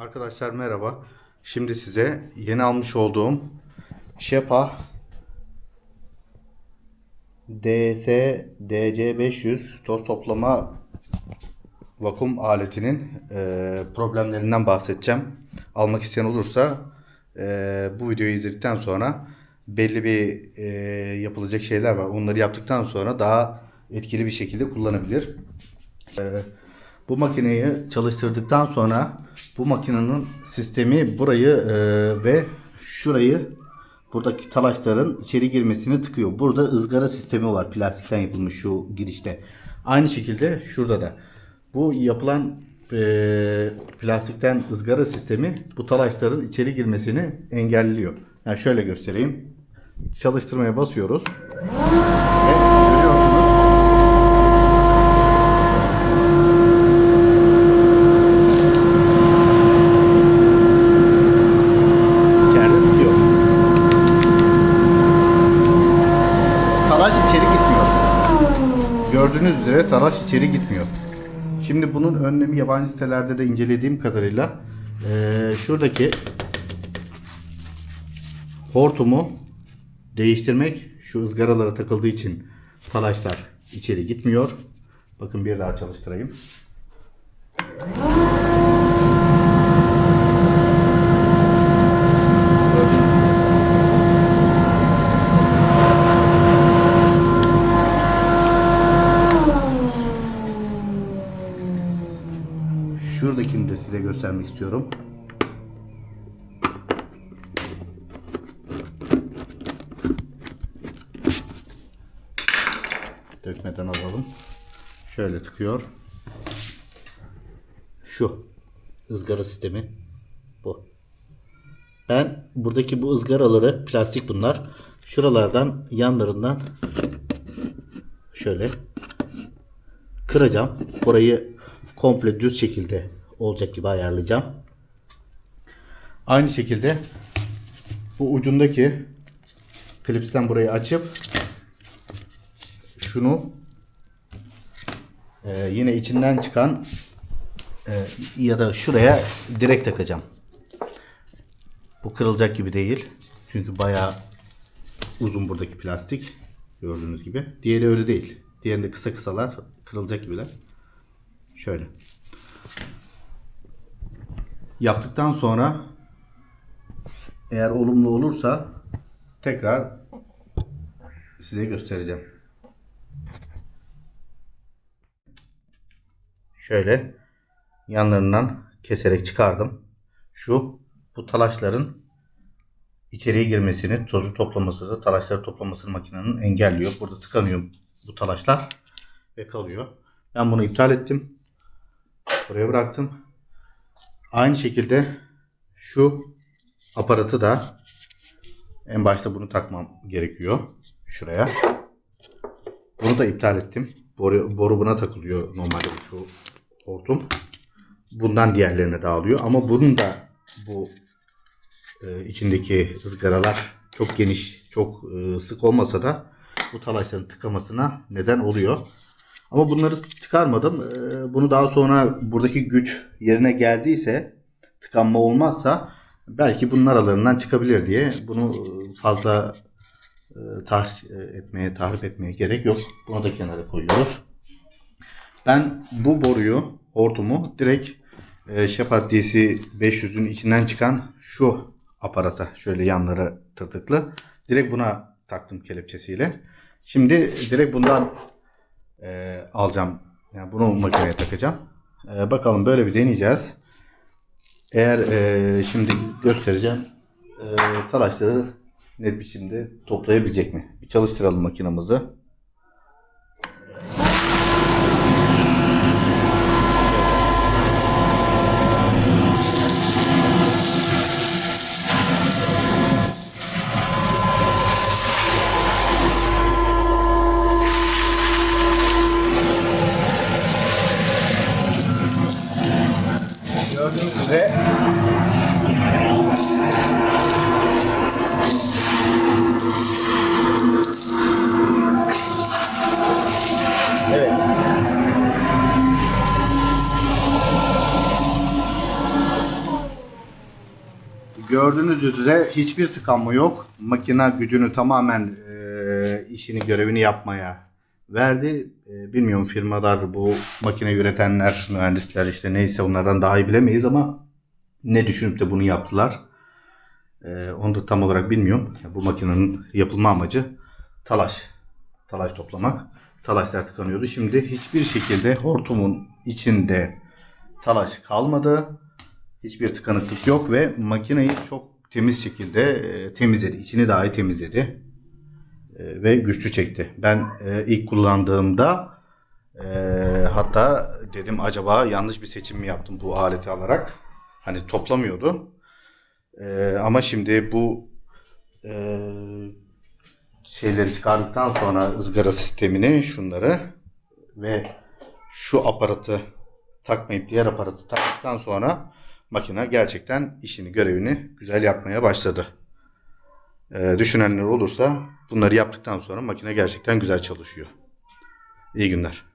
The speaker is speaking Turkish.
Arkadaşlar merhaba. Şimdi size yeni almış olduğum Shepa DS DC500 toz toplama vakum aletinin e, problemlerinden bahsedeceğim. Almak isteyen olursa e, bu videoyu izledikten sonra belli bir e, yapılacak şeyler var. Onları yaptıktan sonra daha etkili bir şekilde kullanabilir. E, bu makineyi çalıştırdıktan sonra bu makinenin sistemi burayı e, ve şurayı buradaki talaşların içeri girmesini tıkıyor. Burada ızgara sistemi var. Plastikten yapılmış şu girişte. Aynı şekilde şurada da. Bu yapılan e, plastikten ızgara sistemi bu talaşların içeri girmesini engelliyor. Yani şöyle göstereyim. Çalıştırmaya basıyoruz. Ve görüyorsunuz içeride tutuyor. Talaş içeri gitmiyor. Gördüğünüz üzere talaş içeri gitmiyor. Şimdi bunun önlemi yabancı sitelerde de incelediğim kadarıyla eee, şuradaki hortumu değiştirmek şu ızgaralara takıldığı için talaşlar içeri gitmiyor. Bakın bir daha çalıştırayım. Size göstermek istiyorum. Dökmeden alalım. Şöyle tıkıyor. Şu ızgara sistemi bu. Ben buradaki bu ızgaraları plastik bunlar. Şuralardan yanlarından şöyle kıracağım. Burayı komple düz şekilde olacak gibi ayarlayacağım. Aynı şekilde bu ucundaki klipsten burayı açıp şunu e, yine içinden çıkan e, ya da şuraya direkt takacağım. Bu kırılacak gibi değil. Çünkü bayağı uzun buradaki plastik. Gördüğünüz gibi. Diğeri öyle değil. Diğerinde kısa kısalar kırılacak gibiler. Şöyle. Yaptıktan sonra eğer olumlu olursa tekrar size göstereceğim. Şöyle yanlarından keserek çıkardım. Şu bu talaşların içeriye girmesini, tozu toplamasını, talaşları toplamasını makinenin engelliyor. Burada tıkanıyor bu talaşlar ve kalıyor. Ben bunu iptal ettim. Buraya bıraktım. Aynı şekilde şu aparatı da en başta bunu takmam gerekiyor. Şuraya. Bunu da iptal ettim. Boru, boru buna takılıyor normalde şu hortum. Bundan diğerlerine dağılıyor. Ama bunun da bu e, içindeki ızgaralar çok geniş, çok e, sık olmasa da bu talaşların tıkamasına neden oluyor. Ama bunları çıkarmadım. Ee, Bunu daha sonra buradaki güç yerine geldiyse tıkanma olmazsa belki bunun aralarından çıkabilir diye bunu fazla e, tahş etmeye, tahrip etmeye gerek yok. Bunu da kenara koyuyoruz. Ben bu boruyu, hortumu direkt e, Shepard DC 500'ün içinden çıkan şu aparata şöyle yanları tırtıklı. Direkt buna taktım kelepçesiyle. Şimdi direkt bundan e, alacağım. Yani bunu makineye takacağım. E, bakalım böyle bir deneyeceğiz. Eğer e, şimdi göstereceğim e, talaşları net biçimde toplayabilecek mi? Bir çalıştıralım makinamızı. Gördüğünüz üzere hiçbir tıkanma yok. Makina gücünü tamamen e, işini görevini yapmaya verdi. E, bilmiyorum firmalar bu makine üretenler, mühendisler işte neyse onlardan daha iyi bilemeyiz ama ne düşünüp de bunu yaptılar. E, onu da tam olarak bilmiyorum. Bu makinenin yapılma amacı talaş. Talaş toplamak. Talaşlar tıkanıyordu. Şimdi hiçbir şekilde hortumun içinde talaş kalmadı. Hiçbir tıkanıklık yok ve makineyi çok temiz şekilde e, temizledi. İçini dahi temizledi. E, ve güçlü çekti. Ben e, ilk kullandığımda e, hatta dedim acaba yanlış bir seçim mi yaptım bu aleti alarak. Hani toplamıyordu. Ama şimdi bu şeyleri çıkardıktan sonra ızgara sistemini şunları ve şu aparatı takmayıp diğer aparatı taktıktan sonra makine gerçekten işini görevini güzel yapmaya başladı. Ee, düşünenler olursa bunları yaptıktan sonra makine gerçekten güzel çalışıyor. İyi günler.